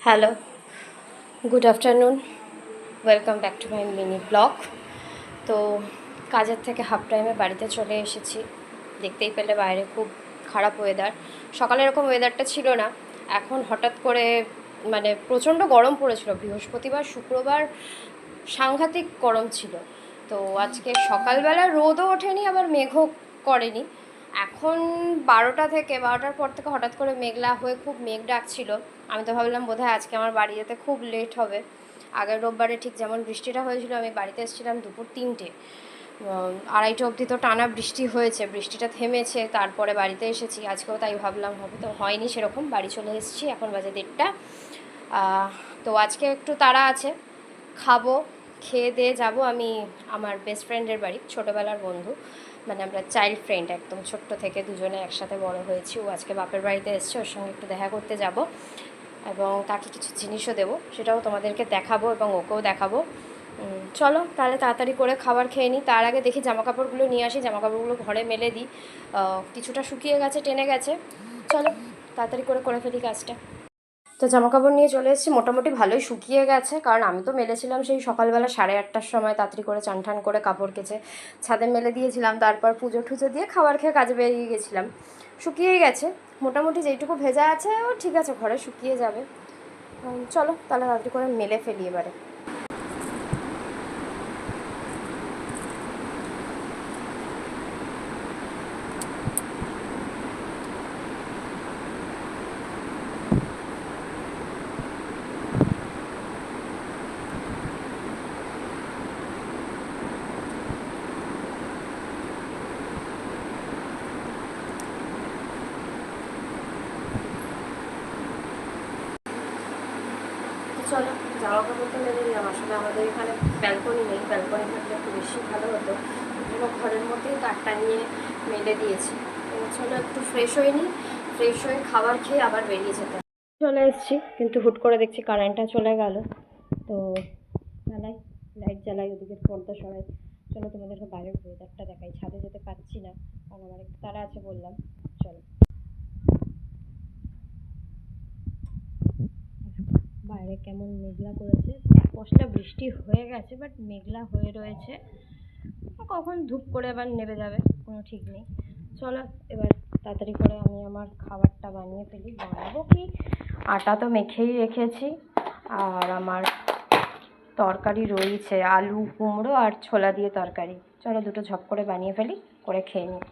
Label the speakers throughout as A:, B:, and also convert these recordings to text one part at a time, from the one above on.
A: Hello good afternoon welcome back to my mini blog তো কাজের থেকে হাফ টাইমে বাড়িতে চলে এসেছি। দেখতেই পেলে বাইরে খুব খারাপ ওয়েদার সকালে এরকম ওয়েদারটা ছিল না। এখন হঠাৎ করে মানে প্রচণ্ড গরম পড়েছিল। বৃহস্পতিবার, শুক্রবার সাংঘাতিক গরম ছিল। তো আজকে সকালবেলা রোদও ওঠেনি, আবার মেঘও করেনি। এখন বারোটা থেকে, বারোটার পর থেকে হঠাৎ করে মেঘলা হয়ে খুব মেঘ ডাকছিল। আমি তো ভাবলাম বোধহয় আজকে আমার বাড়ি যেতে খুব লেট হবে। আগের রোববারে ঠিক যেমন বৃষ্টিটা হয়েছিল, আমি বাড়িতে এসেছিলাম দুপুর তিনটে। আড়াইটা অবধি তো টানা বৃষ্টি হয়েছে, বৃষ্টিটা থেমেছে, তারপরে বাড়িতে এসেছি। আজকেও তাই ভাবলাম, হবে তো হয়নি সেরকম, বাড়ি চলে এসেছি, এখন বাজে দেড়টা। তো আজকে একটু তাড়া আছে, খাব, খেয়ে দিয়ে যাব। আমি আমার বেস্ট ফ্রেন্ডের বাড়ি, ছোটোবেলার বন্ধু মানে আমরা চাইল্ড ফ্রেন্ড একদম ছোট্ট থেকে দুজনে একসাথে বড় হয়েছি। ও আজকে বাপের বাড়িতে এসছে, ওর সঙ্গে একটু দেখা করতে যাব এবং তাকে কিছু জিনিসও দেবো, সেটাও তোমাদেরকে দেখাবো এবং ওকেও দেখাবো। চলো, তাহলে তাড়াতাড়ি করে খাবার খেয়ে নিই তার আগে দেখি জামা কাপড়গুলো নিয়ে আসি জামা কাপড়গুলো ঘরে মেলে দিই কিছুটা শুকিয়ে গেছে, টেনে গেছে। চলো, তাড়াতাড়ি করে করে ফেলি কাজটা। তো জামা কাপড় নিয়ে চলে এসেছি, মোটামুটি ভালোই শুকিয়ে গেছে, কারণ আমি তো মেলেছিলাম সেই সকালবেলা সাড়ে আটটার সময়, তাড়াতাড়ি করে চান টান করে কাপড় কেচে ছাদে মেলে দিয়েছিলাম। তারপর পুজো টুজো দিয়ে খাবার খেয়ে কাজে বেরিয়ে গেছিলাম। শুকিয়েই গেছে, মোটামুটি যেইটুকু ভেজা আছে, ও ঠিক আছে, ঘরে শুকিয়ে যাবে। চলো, তাহলে তাড়াতাড়ি করে মেলে ফেলি এবারে। চলো জামা কাপড় তো মেলে দিলাম আসলে আমাদের এখানে ব্যালকনি নেই ব্যালকনি থাকলে একটু বেশি ভালো হতো। পুরো ঘরের মধ্যেই তারটা নিয়ে মেলে দিয়েছি। চলো একটু ফ্রেশ হয়ে নিই ফ্রেশ হয়ে খাবার খেয়ে আবার বেরিয়ে যেতে চলে এসেছি, কিন্তু হুট করে দেখছি কারেন্টটা চলে গেল। তো জ্বালাই লাইট জ্বালাই, ওদিকে পর্দা সবাই চলো তোমাদেরকে বাইরের ওয়েদারটা দেখাই, ছাদে যেতে পারছি না। কারণ আমার একটু তারা আছে বললাম। চলো। বাইরে কেমন মেঘলা করেছে। কষ্টা বৃষ্টি হয়ে গেছে বাট মেঘলা হয়ে রয়েছে। কখন ধূপ করে আবার নেমে যাবে, কোনো ঠিক নেই। চলো, এবার তাড়াতাড়ি করে আমি আমার খাবারটা বানিয়ে ফেলি। বানাবো কি? আটা তো মেখেই রেখেছি, আর আমার তরকারি রয়েছে, আলু, কুমড়ো আর ছোলা দিয়ে তরকারি। চলো দুটো ঝপ করে বানিয়ে ফেলি, করে খেয়ে নিই।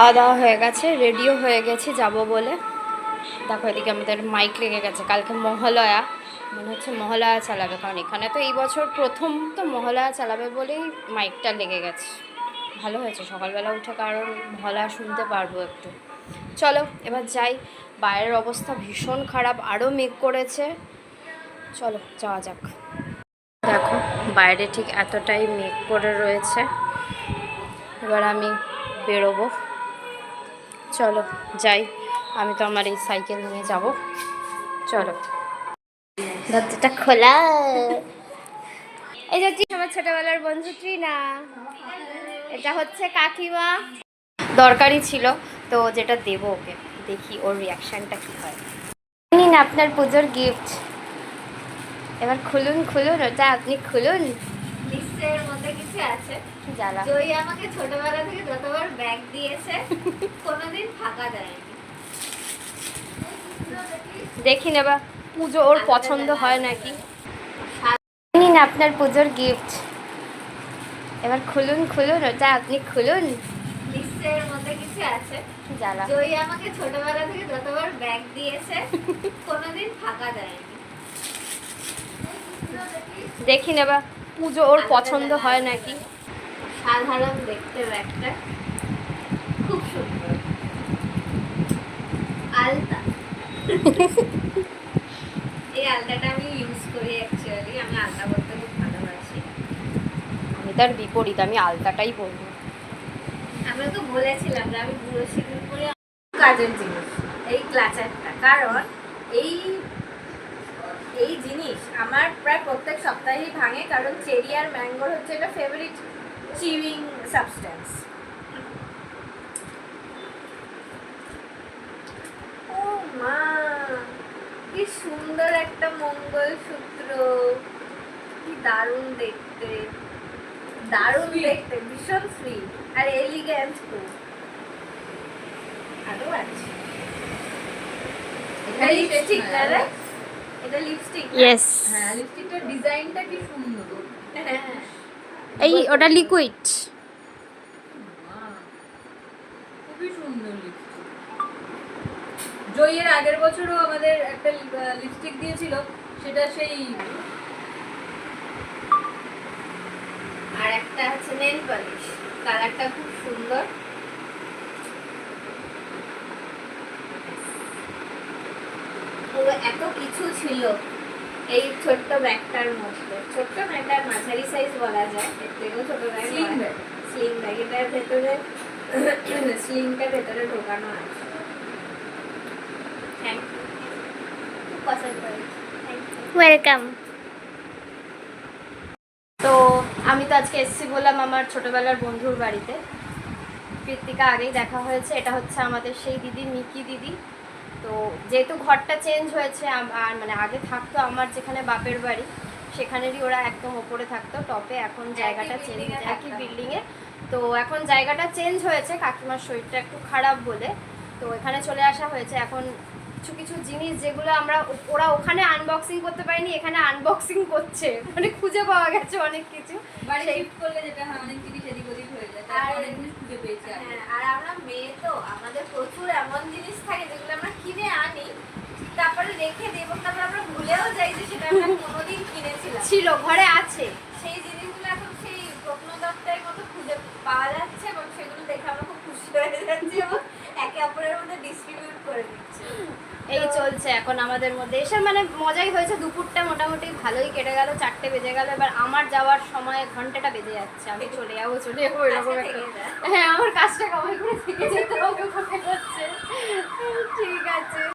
A: খাওয়া দাওয়া হয়ে গেছে রেডিও হয়ে গেছি, যাব বলে। দেখো, এদিকে আমাদের মাইক লেগে গেছে। কালকে মহালয়া। মনে হচ্ছে মহলা চালাবে, কারণ এখানে তো এই বছর প্রথম তো মহলা চালাবে বলেই মাইকটা লেগে গেছে। ভালো হয়েছে, সকালবেলা উঠে কারণ মহলা শুনতে পারব একটু। চলো, এবার যাই। বাইরের অবস্থা ভীষণ খারাপ আরও মেঘ করেছে। চলো, যাওয়া যাক। দেখো, বাইরে ঠিক এতটাই মেঘ করে রয়েছে। এবার আমি বেরোবো। চলো, যাই। আমি তো আমার এই সাইকেল নিয়ে যাব। চলো। দরজাটা খোলা। এই যে হচ্ছে আমার ছোটবেলার বন্ধু না এটা হচ্ছে কাকিমা। দরকারি ছিল, তো যেটা দেবো ওকে। দেখি ওর রিয়াকশনটা কি হয়। নিন আপনার পুজোর গিফট এবার খুলুন খুলুন, ওটা আপনি খুলুন।
B: নিশ্চয়ের মধ্যে কিছু আছে।
A: জ্বালা।
B: জয়ী আমাকে ছোটবেলা থেকে যতবার ব্যাগ দিয়েছে কোনোদিন ফাঁকা দেয়নি।
A: দেখি নেবা পুজো ওর পছন্দ হয় নাকি? নিন আপনার পুজোর গিফট এবার খুলুন খুলুন ওটা আপনি খুলুন।
B: মধ্যে কিছু আছে।
A: জ্বালা।
B: জয়ী আমাকে ছোটবেলা থেকে যতবার ব্যাগ দিয়েছে কোনোদিন ফাঁকা দেয়নি।
A: দেখি নেবা পুজো ওর পছন্দ হয় নাকি?
B: সাধারণ দেখতে ব্যাগটা খুব সুন্দর। আলতা। এই আলতাটা আমি ইউজ করি অ্যাকচুয়ালি আমি আলতা করতে খুব ভালোবাসি।
A: আমি তার বিপরীত আমি আলতাটাই বলব
B: আমরা তো বলেছিলাম যে আমি বুড়ো সিঁদুর পরে কাজের জিনিস এই ক্লাচারটা। কারণ এই এই জিনিস আমার প্রায় প্রত্যেক সপ্তাহেই ভাঙে কারণ চেরি আর ম্যাঙ্গোর হচ্ছে এটা ফেভারিট চিউইং সাবস্টেন্স ও মা কি সুন্দর একটা মঙ্গলসূত্র। কি দারুণ দেখতে। দারুণ দেখতে ভীষণ সুইট আর এলিগেন্ট খুব। আরও আছে। লিপস্টিক না? এটা লিপস্টিক
A: ইয়েস
C: হ্যাঁ লিপস্টিকটার ডিজাইনটা কি সুন্দর।
B: হ্যাঁ।
A: এই ওটা লিকুইড
C: খুবই সুন্দর লিপস্টিক জয়ের আগের বছরও আমাদের একটা লিপস্টিক দিয়েছিল সেটা সেই।
B: আর একটা আছে নেল পলিশ কালারটা খুব সুন্দর। ও এত কিছু ছিল এই ছোট্ট ব্যাগটার মধ্যে। ছোট্ট ব্যাগটার মাঝারি সাইজ বলা যায় এর থেকেও ছোট bag
C: Slim bag.
B: Slim bag এটার ভেতরে স্লিমটা ভেতরে ঢোকানো আছে। থ্যাংক ইউ খুব পছন্দ
A: ওয়েলকাম তো আমি তো আজকে এসেছি বললাম আমার ছোটবেলার বন্ধুর বাড়িতে। কৃত্তিকা আগেই দেখা হয়েছে। এটা হচ্ছে আমাদের সেই দিদি মিকি দিদি। তো যেহেতু ঘরটা চেঞ্জ হয়েছে আর মানে আগে থাকতো আমার যেখানে বাপের বাড়ি সেখানেরই ওরা একদম ওপরে থাকতো টপে এখন জায়গাটা চেঞ্জ একই। বিল্ডিংয়ে তো এখন জায়গাটা চেঞ্জ হয়েছে কাকিমার শরীরটা একটু খারাপ বলে। তো এখানে চলে আসা হয়েছে। এখন কিছু কিছু জিনিস যেগুলো আমরা ওরা ওখানে আনবক্সিং করতে পারিনি এখানে আনবক্সিং করছে। মানে খুঁজে পাওয়া গেছে অনেক কিছু।
C: বাড়ি শিফট করলে যেটা হয় অনেক জিনিস এদিক ওদিক হয়ে যায়। খুঁজে পেয়েছি
B: হ্যাঁ, আর আমরা মেয়ে তো আমাদের প্রচুর এমন জিনিস থাকে যেগুলো আমরা কিনে আনি তারপরে রেখে দিই এবং তারপরে আমরা ভুলেও যাই যে সেটা আমরা কোনোদিন কিনেছিলাম।
A: ছিল ঘরে আছে।
B: সেই জিনিসগুলো এখন সেই প্রত্নদত্তের মতো খুঁজে পাওয়া যাচ্ছে
A: এই চলছে এখন আমাদের মধ্যে। এসে মানে মজাই হয়েছে দুপুরটা মোটামুটি ভালোই কেটে গেল চারটে বেজে গেল। এবার আমার যাওয়ার সময় ঘন্টাটা বেজে যাচ্ছে। আমি চলে যাব চলে যাব হ্যাঁ আমার কাজটা কমাই করে থেকে যেতে হবে ঠিক আছে।